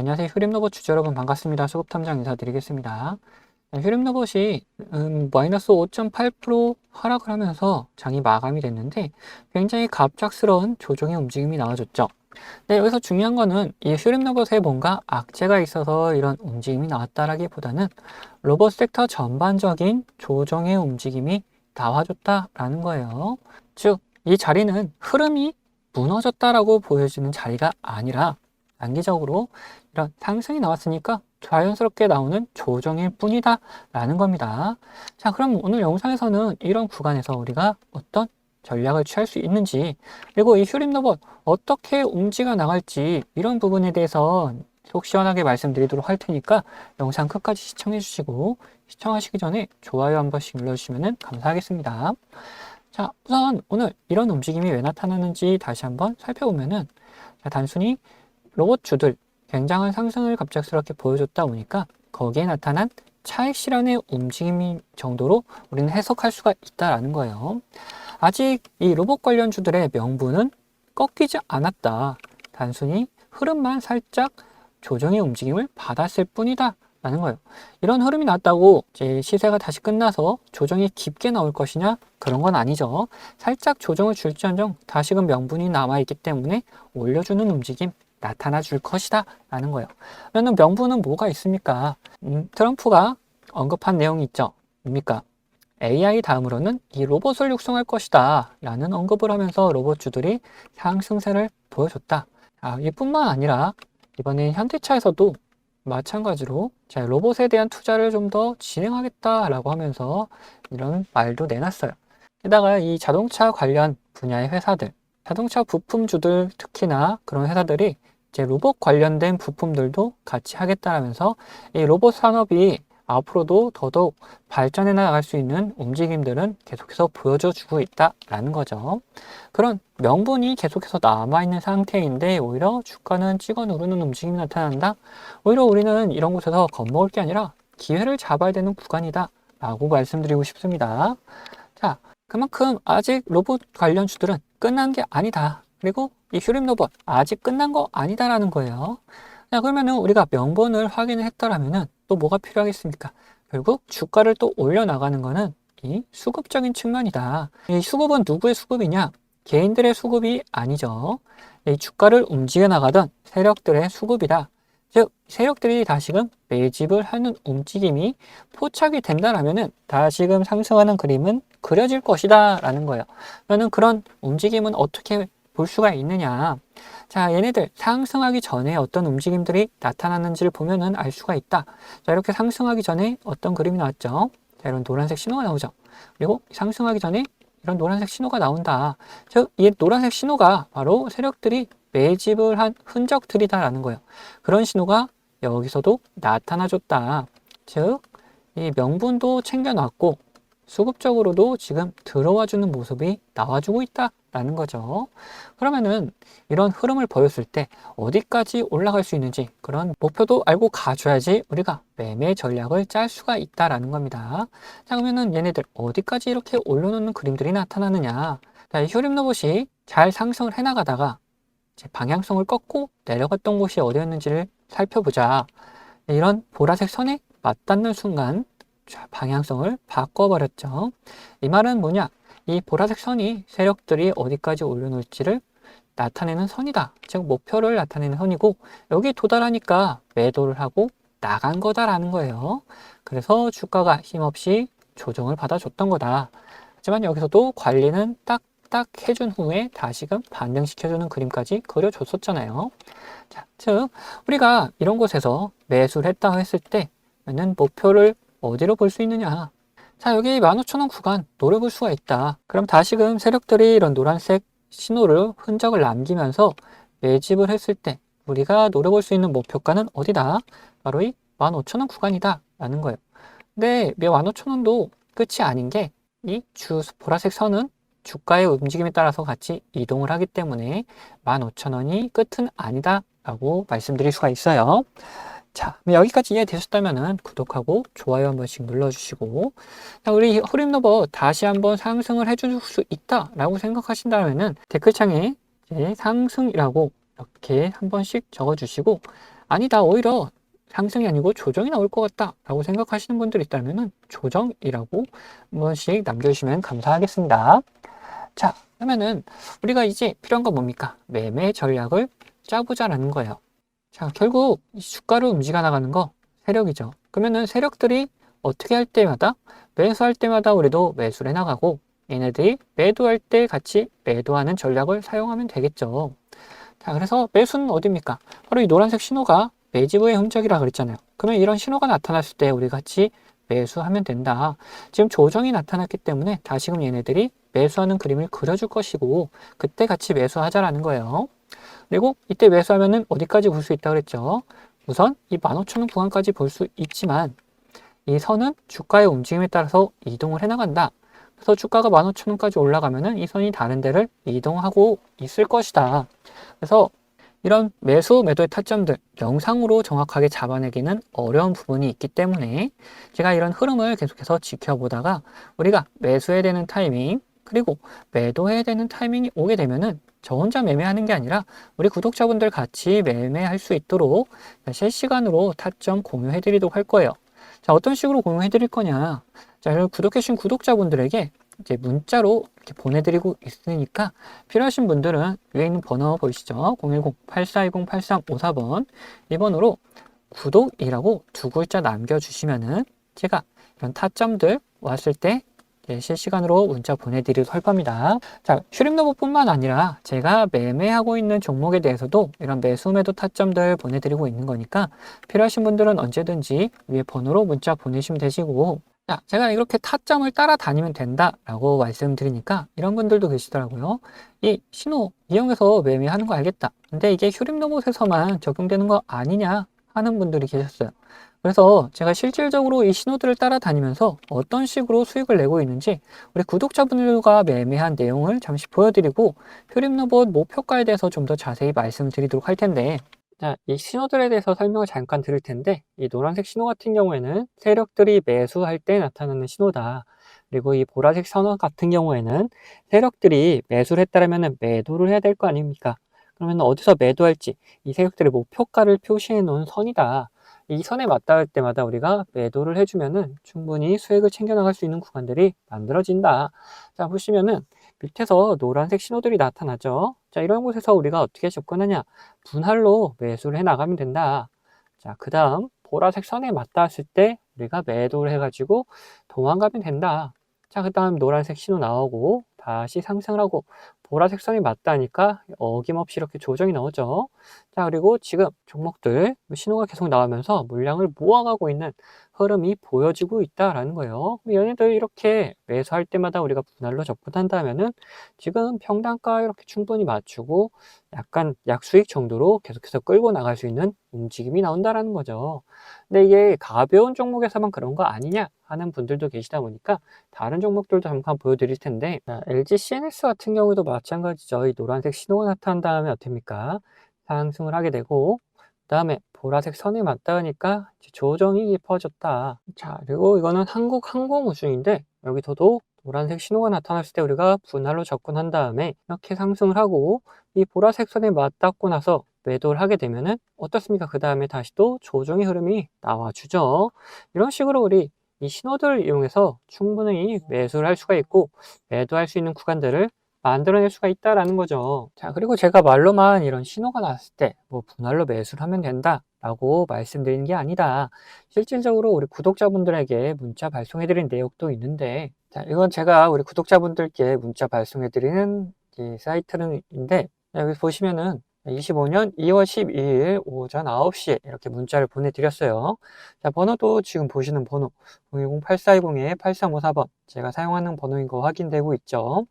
안녕하세요. 휴림로봇 주주 여러분 반갑습니다. 수급탐정 인사드리겠습니다. 네, 휴림로봇이 음, 마이너스 5.8% 하락을 하면서 장이 마감이 됐는데 굉장히 갑작스러운 조정의 움직임이 나와줬죠. 네, 여기서 중요한 거는 이 휴림 로봇에 뭔가 악재가 있어서 이런 움직임이 나왔다라기보다는 로봇 섹터 전반적인 조정의 움직임이 나와줬다라는 거예요. 즉, 이 자리는 흐름이 무너졌다라고 보여지는 자리가 아니라 단기적으로 이런 상승이 나왔으니까 자연스럽게 나오는 조정일 뿐이다 라는 겁니다. 자, 그럼 오늘 영상에서는 이런 구간에서 우리가 어떤 전략을 취할 수 있는지 그리고 이 휴림 로봇 어떻게 움직여 나갈지 이런 부분에 대해서 속 시원하게 말씀드리도록 할 테니까 영상 끝까지 시청해 주시고 시청하시기 전에 좋아요 한 번씩 눌러주시면 감사하겠습니다. 자, 우선 오늘 이런 움직임이 왜 나타나는지 다시 한번 살펴보면은 자, 단순히 로봇주들 굉장한 상승을 갑작스럽게 보여줬다 보니까 거기에 나타난 차익 실현의 움직임 정도로 우리는 해석할 수가 있다라는 거예요. 아직 이 로봇 관련 주들의 명분은 꺾이지 않았다. 단순히 흐름만 살짝 조정의 움직임을 받았을 뿐이다. 라는 거예요. 이런 흐름이 났다고 이제 시세가 다시 끝나서 조정이 깊게 나올 것이냐? 그런 건 아니죠. 살짝 조정을 줄지언정 다시금 명분이 남아있기 때문에 올려주는 움직임 나타나 줄 것이다 라는 거예요. 그러면 명분은 뭐가 있습니까? 음, 트럼프가 언급한 내용이 있죠. 뭡니까? AI 다음으로는 이 로봇을 육성할 것이다 라는 언급을 하면서 로봇주들이 상승세를 보여줬다. 아, 이뿐만 아니라 이번에 현대차에서도 마찬가지로 자, 로봇에 대한 투자를 좀 더 진행하겠다라고 하면서 이런 말도 내놨어요. 게다가 이 자동차 관련 분야의 회사들, 자동차 부품주들 특히나 그런 회사들이 이제 로봇 관련된 부품들도 같이 하겠다라면서 이 로봇 산업이 앞으로도 더더욱 발전해 나갈 수 있는 움직임들은 계속해서 보여줘 주고 있다라는 거죠. 그런 명분이 계속해서 남아있는 상태인데 오히려 주가는 찍어 누르는 움직임이 나타난다. 오히려 우리는 이런 곳에서 겁먹을 게 아니라 기회를 잡아야 되는 구간이다. 라고 말씀드리고 싶습니다. 자, 그만큼 아직 로봇 관련 주들은 끝난 게 아니다. 그리고 이 휴림 로봇 아직 끝난 거 아니다라는 거예요. 자, 그러면은 우리가 명분을 확인을 했더라면은 또 뭐가 필요하겠습니까? 결국 주가를 또 올려나가는 거는 이 수급적인 측면이다. 이 수급은 누구의 수급이냐? 개인들의 수급이 아니죠. 이 주가를 움직여 나가던 세력들의 수급이다. 즉, 세력들이 다시금 매집을 하는 움직임이 포착이 된다라면은 다시금 상승하는 그림은 그려질 것이다 라는 거예요. 그러면 그런 움직임은 어떻게 볼 수가 있느냐. 자, 얘네들 상승하기 전에 어떤 움직임들이 나타났는지를 보면은 알 수가 있다. 자, 이렇게 상승하기 전에 어떤 그림이 나왔죠? 자, 이런 노란색 신호가 나오죠. 그리고 상승하기 전에 이런 노란색 신호가 나온다. 즉, 이 노란색 신호가 바로 세력들이 매집을 한 흔적들이다라는 거예요. 그런 신호가 여기서도 나타나줬다. 즉, 이 명분도 챙겨놨고 수급적으로도 지금 들어와주는 모습이 나와주고 있다 라는 거죠. 그러면은 이런 흐름을 보였을 때 어디까지 올라갈 수 있는지 그런 목표도 알고 가줘야지 우리가 매매 전략을 짤 수가 있다라는 겁니다. 자, 그러면은 얘네들 어디까지 이렇게 올려놓는 그림들이 나타나느냐. 자, 이 휴림 로봇이 잘 상승을 해나가다가 방향성을 꺾고 내려갔던 곳이 어디였는지를 살펴보자. 이런 보라색 선에 맞닿는 순간 방향성을 바꿔버렸죠. 이 말은 뭐냐? 이 보라색 선이 세력들이 어디까지 올려놓을지를 나타내는 선이다. 즉 목표를 나타내는 선이고 여기 도달하니까 매도를 하고 나간 거다라는 거예요. 그래서 주가가 힘없이 조정을 받아줬던 거다. 하지만 여기서도 관리는 딱딱 해준 후에 다시금 반등시켜주는 그림까지 그려줬었잖아요. 자, 즉 우리가 이런 곳에서 매수를 했다 했을 때는 목표를 어디로 볼 수 있느냐? 자, 여기 15,000원 구간 노려볼 수가 있다. 그럼 다시금 세력들이 이런 노란색 신호를 흔적을 남기면서 매집을 했을 때 우리가 노려볼 수 있는 목표가는 어디다? 바로 이 15,000원 구간이다. 라는 거예요. 근데 15,000원도 끝이 아닌 게 이 주 보라색 선은 주가의 움직임에 따라서 같이 이동을 하기 때문에 15,000원이 끝은 아니다. 라고 말씀드릴 수가 있어요. 자, 여기까지 이해되셨다면 구독하고 좋아요 한 번씩 눌러주시고 자, 우리 흐림로버 다시 한번 상승을 해줄 수 있다라고 생각하신다면 댓글창에 상승이라고 이렇게 한 번씩 적어주시고 아니다, 오히려 상승이 아니고 조정이 나올 것 같다 라고 생각하시는 분들 있다면 조정이라고 한 번씩 남겨주시면 감사하겠습니다. 자, 그러면은 우리가 이제 필요한 건 뭡니까? 매매 전략을 짜보자라는 거예요. 자, 결국 이 주가로 움직여 나가는 거 세력이죠. 그러면은 세력들이 어떻게 할 때마다 매수할 때마다 우리도 매수를 해 나가고 얘네들이 매도할 때 같이 매도하는 전략을 사용하면 되겠죠. 자, 그래서 매수는 어디입니까? 바로 이 노란색 신호가 매집의 흔적이라 그랬잖아요. 그러면 이런 신호가 나타났을 때 우리 같이 매수하면 된다. 지금 조정이 나타났기 때문에 다시금 얘네들이 매수하는 그림을 그려줄 것이고 그때 같이 매수하자라는 거예요. 그리고 이때 매수하면은 어디까지 볼 수 있다 그랬죠? 우선 이 15,000원 구간까지 볼 수 있지만 이 선은 주가의 움직임에 따라서 이동을 해 나간다. 그래서 주가가 15,000원까지 올라가면은 이 선이 다른 데를 이동하고 있을 것이다. 그래서 이런 매수, 매도의 타점들 영상으로 정확하게 잡아내기는 어려운 부분이 있기 때문에 제가 이런 흐름을 계속해서 지켜보다가 우리가 매수해야 되는 타이밍 그리고 매도해야 되는 타이밍이 오게 되면은 저 혼자 매매하는 게 아니라 우리 구독자분들 같이 매매할 수 있도록 실시간으로 타점 공유해 드리도록 할 거예요. 자, 어떤 식으로 공유해 드릴 거냐. 자, 여러분 구독해 주신 구독자분들에게 이제 문자로 이렇게 보내드리고 있으니까 필요하신 분들은 위에 있는 번호 보이시죠? 010-8420-8354번 이 번호로 구독이라고 두 글자 남겨주시면은 제가 이런 타점들 왔을 때 이제 실시간으로 문자 보내드리도록 할 겁니다. 자, 슈림노브뿐만 아니라 제가 매매하고 있는 종목에 대해서도 이런 매수 매도 타점들 보내드리고 있는 거니까 필요하신 분들은 언제든지 위에 번호로 문자 보내시면 되시고 자, 제가 이렇게 타점을 따라다니면 된다라고 말씀드리니까 이런 분들도 계시더라고요. 이 신호 이용해서 매매하는 거 알겠다. 근데 이게 휴림 로봇에서만 적용되는 거 아니냐 하는 분들이 계셨어요. 그래서 제가 실질적으로 이 신호들을 따라다니면서 어떤 식으로 수익을 내고 있는지 우리 구독자분들과 매매한 내용을 잠시 보여드리고 휴림 로봇 목표가에 대해서 좀 더 자세히 말씀드리도록 할 텐데 자, 이 신호들에 대해서 설명을 잠깐 드릴 텐데, 이 노란색 신호 같은 경우에는 세력들이 매수할 때 나타나는 신호다. 그리고 이 보라색 선호 같은 경우에는 세력들이 매수를 했다면 매도를 해야 될 거 아닙니까? 그러면 어디서 매도할지 이 세력들의 목표가를 표시해 놓은 선이다. 이 선에 맞닿을 때마다 우리가 매도를 해주면은 충분히 수익을 챙겨나갈 수 있는 구간들이 만들어진다. 자, 보시면은 밑에서 노란색 신호들이 나타나죠. 자, 이런 곳에서 우리가 어떻게 접근하냐? 분할로 매수를 해 나가면 된다. 자, 그 다음 보라색 선에 맞닿았을 때 우리가 매도를 해가지고 도망가면 된다. 자, 그 다음 노란색 신호 나오고 다시 상승을 하고 보라색 선이 맞다니까 어김없이 이렇게 조정이 나오죠. 자, 그리고 지금 종목들 신호가 계속 나오면서 물량을 모아가고 있는 흐름이 보여지고 있다라는 거예요. 얘네들 이렇게 매수할 때마다 우리가 분할로 접근한다면은 지금 평단가 이렇게 충분히 맞추고 약간 약수익 정도로 계속해서 끌고 나갈 수 있는 움직임이 나온다라는 거죠. 근데 이게 가벼운 종목에서만 그런 거 아니냐 하는 분들도 계시다 보니까 다른 종목들도 잠깐 보여드릴 텐데 자, LG CNS 같은 경우도 마찬가지죠. 이 노란색 신호가 나타난 다음에 어떻습니까? 상승을 하게 되고 다음에 보라색 선에 맞닿으니까 조정이 깊어졌다. 자, 그리고 이거는 한국 항공우주인데 여기서도 노란색 신호가 나타났을 때 우리가 분할로 접근한 다음에 이렇게 상승을 하고 이 보라색 선에 맞닿고 나서 매도를 하게 되면은 어떻습니까? 그 다음에 다시 또 조정의 흐름이 나와주죠. 이런 식으로 우리 이 신호들을 이용해서 충분히 매수를 할 수가 있고 매도할 수 있는 구간들을 만들어낼 수가 있다라는 거죠. 자, 그리고 제가 말로만 이런 신호가 나왔을 때 뭐 분할로 매수를 하면 된다 라고 말씀드리는 게 아니다. 실질적으로 우리 구독자분들에게 문자 발송해 드린 내용도 있는데 자, 이건 제가 우리 구독자분들께 문자 발송해 드리는 이 사이트인데 여기 보시면은 25년 2월 12일 오전 9시에 이렇게 문자를 보내드렸어요. 자, 번호도 지금 보시는 번호 010-8420-8354번 제가 사용하는 번호인 거 확인되고 있죠.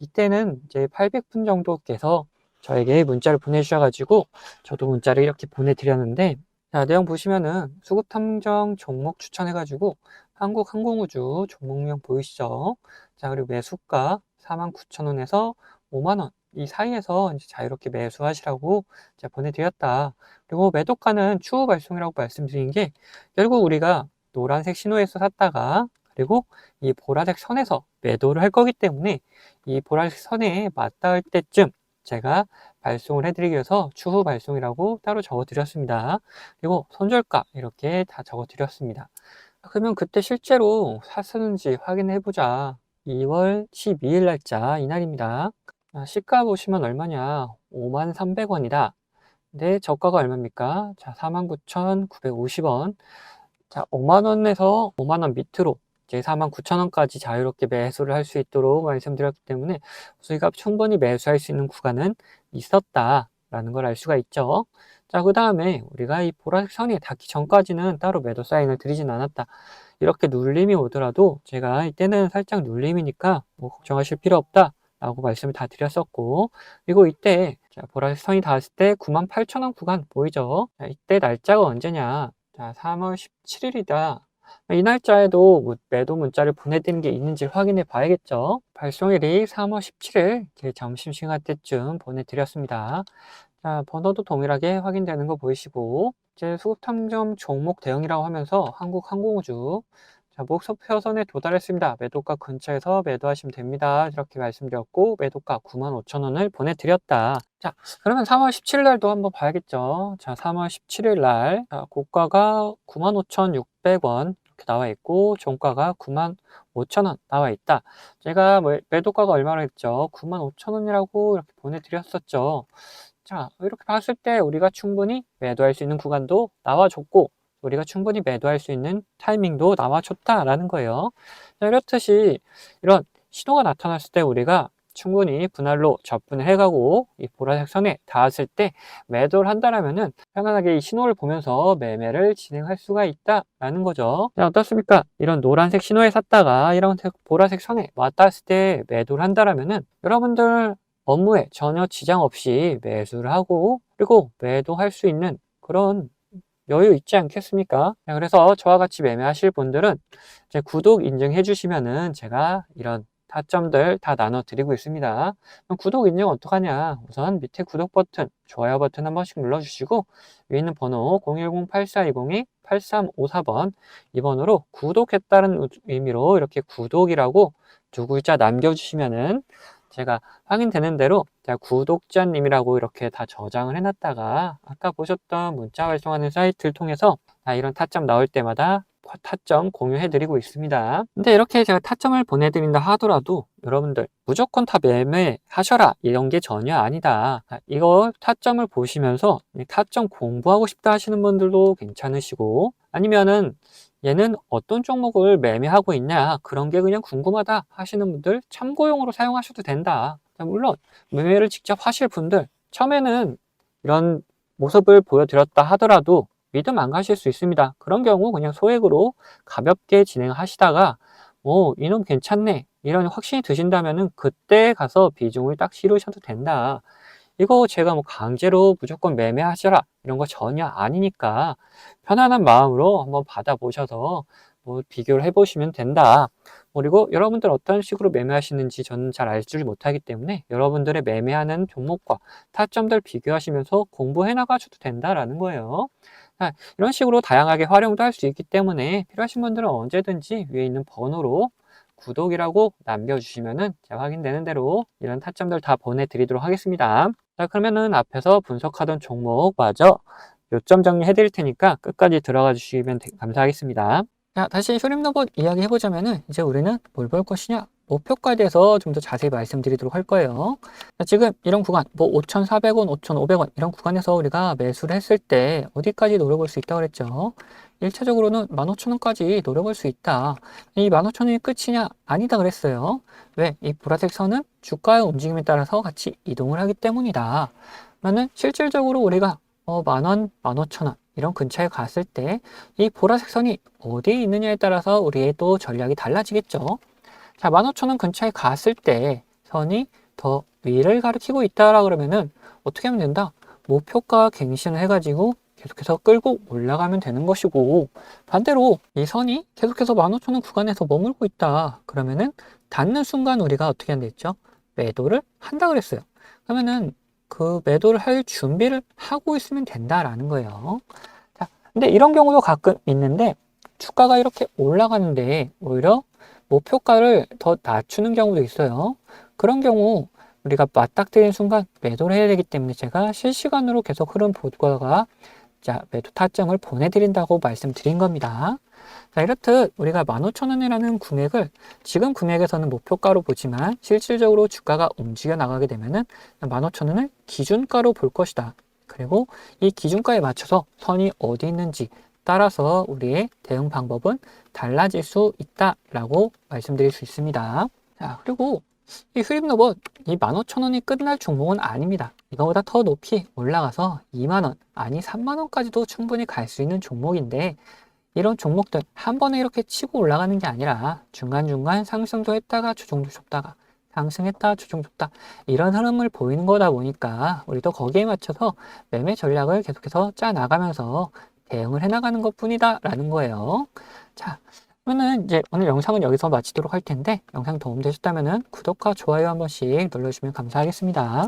이때는 이제 800분 정도께서 저에게 문자를 보내주셔가지고 저도 문자를 이렇게 보내드렸는데 자, 내용 보시면은 수급 탐정 종목 추천해가지고 한국 항공우주 종목명 보이시죠? 자, 그리고 매수가 49,000원에서 5만원 이 사이에서 이제 자유롭게 매수하시라고 제가 보내드렸다. 그리고 매도가는 추후 발송이라고 말씀드린 게 결국 우리가 노란색 신호에서 샀다가 그리고 이 보라색 선에서 매도를 할 거기 때문에 이 보라색 선에 맞닿을 때쯤 제가 발송을 해드리기 위해서 추후 발송이라고 따로 적어드렸습니다. 그리고 손절가 이렇게 다 적어드렸습니다. 그러면 그때 실제로 샀었는지 확인해보자. 2월 12일 날짜 이날입니다. 아, 시가 보시면 얼마냐? 53,300원이다. 근데 저가가 얼마입니까? 자, 49,950원. 자, 5만원에서 5만원 밑으로 이제 49,000원까지 자유롭게 매수를 할 수 있도록 말씀드렸기 때문에 수익가 충분히 매수할 수 있는 구간은 있었다라는 걸 알 수가 있죠. 자, 그 다음에 우리가 이 보라색 선이 닿기 전까지는 따로 매도 사인을 드리진 않았다. 이렇게 눌림이 오더라도 제가 이때는 살짝 눌림이니까 뭐 걱정하실 필요 없다. 라고 말씀을 다 드렸었고 그리고 이때 자, 보라색 선이 닿았을 때 98,000원 구간 보이죠? 자, 이때 날짜가 언제냐? 자, 3월 17일이다. 이 날짜에도 뭐 매도 문자를 보내드린 게 있는지 확인해 봐야겠죠. 발송일이 3월 17일 점심시간 때쯤 보내드렸습니다. 자, 번호도 동일하게 확인되는 거 보이시고 이제 수급탐정 종목 대응이라고 하면서 한국항공우주 자, 목표선에 도달했습니다. 매도가 근처에서 매도하시면 됩니다. 이렇게 말씀드렸고 매도가 95,000원을 보내드렸다. 자, 그러면 3월 17일 날도 한번 봐야겠죠. 자, 3월 17일 날 자, 고가가 95,600원 이렇게 나와 있고 종가가 95,000원 나와 있다. 제가 뭐 매도가가 얼마나 했죠? 95,000원이라고 이렇게 보내드렸었죠. 자, 이렇게 봤을 때 우리가 충분히 매도할 수 있는 구간도 나와줬고 우리가 충분히 매도할 수 있는 타이밍도 나와줬다라는 거예요. 자, 이렇듯이 이런 신호가 나타났을 때 우리가 충분히 분할로 접근을 해가고 이 보라색 선에 닿았을 때 매도를 한다라면은 편안하게 이 신호를 보면서 매매를 진행할 수가 있다라는 거죠. 자, 어떻습니까? 이런 노란색 신호에 샀다가 이런 보라색 선에 왔다 했을 때 매도를 한다라면은 여러분들 업무에 전혀 지장 없이 매수를 하고 그리고 매도할 수 있는 그런 여유 있지 않겠습니까? 그래서 저와 같이 매매하실 분들은 제 구독 인증해 주시면은 제가 이런 타점들 다 나눠 드리고 있습니다. 구독 인증 어떡하냐? 우선 밑에 구독 버튼, 좋아요 버튼 한 번씩 눌러 주시고 위에 있는 번호 010-8420-8354번 이 번호로 구독했다는 의미로 이렇게 구독이라고 두 글자 남겨 주시면은 제가 확인되는 대로 제가 구독자님이라고 이렇게 다 저장을 해놨다가 아까 보셨던 문자 발송하는 사이트를 통해서 이런 타점 나올 때마다 타점 공유해드리고 있습니다. 근데 이렇게 제가 타점을 보내드린다 하더라도 여러분들 무조건 다 매매하셔라 이런 게 전혀 아니다. 이거 타점을 보시면서 타점 공부하고 싶다 하시는 분들도 괜찮으시고 아니면은 얘는 어떤 종목을 매매하고 있냐 그런 게 그냥 궁금하다 하시는 분들 참고용으로 사용하셔도 된다. 물론 매매를 직접 하실 분들 처음에는 이런 모습을 보여드렸다 하더라도 믿음 안 가실 수 있습니다. 그런 경우 그냥 소액으로 가볍게 진행하시다가 오 이놈 괜찮네 이런 확신이 드신다면 은 그때 가서 비중을 딱 실으셔도 된다 이거 제가 뭐 강제로 무조건 매매하셔라 이런 거 전혀 아니니까 편안한 마음으로 한번 받아보셔서 뭐 비교를 해보시면 된다. 그리고 여러분들 어떤 식으로 매매하시는지 저는 잘 알지 못하기 때문에 여러분들의 매매하는 종목과 타점들 비교하시면서 공부해 나가셔도 된다라는 거예요. 이런 식으로 다양하게 활용도 할 수 있기 때문에 필요하신 분들은 언제든지 위에 있는 번호로 구독이라고 남겨주시면은 제가 확인되는 대로 이런 타점들 다 보내드리도록 하겠습니다. 자, 그러면은 앞에서 분석하던 종목 마저 요점 정리해 드릴 테니까 끝까지 들어가 주시면 감사하겠습니다. 자, 다시 쇼림 로봇 이야기 해보자면은 이제 우리는 뭘 볼 것이냐? 목표가에 대해서 좀 더 자세히 말씀드리도록 할 거예요. 자, 지금 이런 구간, 뭐 5,400원, 5,500원 이런 구간에서 우리가 매수를 했을 때 어디까지 노려볼 수 있다고 그랬죠? 1차적으로는 15,000원까지 노려볼 수 있다. 이 15,000원이 끝이냐? 아니다 그랬어요. 왜? 이 보라색 선은 주가의 움직임에 따라서 같이 이동을 하기 때문이다. 그러면 실질적으로 우리가 어, 만원, 15,000원 이런 근처에 갔을 때 이 보라색 선이 어디에 있느냐에 따라서 우리의 또 전략이 달라지겠죠. 자, 15,000원 근처에 갔을 때 선이 더 위를 가리키고 있다라 그러면은 어떻게 하면 된다? 목표가 갱신을 해가지고 계속해서 끌고 올라가면 되는 것이고 반대로 이 선이 계속해서 15,000원 구간에서 머물고 있다 그러면은 닿는 순간 우리가 어떻게 한다 했죠? 매도를 한다 그랬어요. 그러면은 그 매도를 할 준비를 하고 있으면 된다라는 거예요. 자, 근데 이런 경우도 가끔 있는데 주가가 이렇게 올라가는데 오히려 목표가를 더 낮추는 경우도 있어요. 그런 경우 우리가 맞닥뜨린 순간 매도를 해야 되기 때문에 제가 실시간으로 계속 흐름 보다가 자, 매도 타점을 보내드린다고 말씀드린 겁니다. 자, 이렇듯 우리가 15,000원이라는 금액을 지금 금액에서는 목표가로 보지만 실질적으로 주가가 움직여 나가게 되면은 15,000원을 기준가로 볼 것이다. 그리고 이 기준가에 맞춰서 선이 어디 있는지 따라서 우리의 대응 방법은 달라질 수 있다라고 말씀드릴 수 있습니다. 자, 그리고 이 수입 로봇 이 15,000원이 끝날 종목은 아닙니다. 이거보다 더 높이 올라가서 2만원, 아니 3만원까지도 충분히 갈 수 있는 종목인데 이런 종목들 한 번에 이렇게 치고 올라가는 게 아니라 중간중간 상승도 했다가 조정도 줬다가 상승했다 조정 줬다 이런 흐름을 보이는 거다 보니까 우리도 거기에 맞춰서 매매 전략을 계속해서 짜 나가면서 대응을 해 나가는 것 뿐이다 라는 거예요. 자, 그러면은 이제 오늘 영상은 여기서 마치도록 할 텐데 영상 도움 되셨다면은 구독과 좋아요 한 번씩 눌러주시면 감사하겠습니다.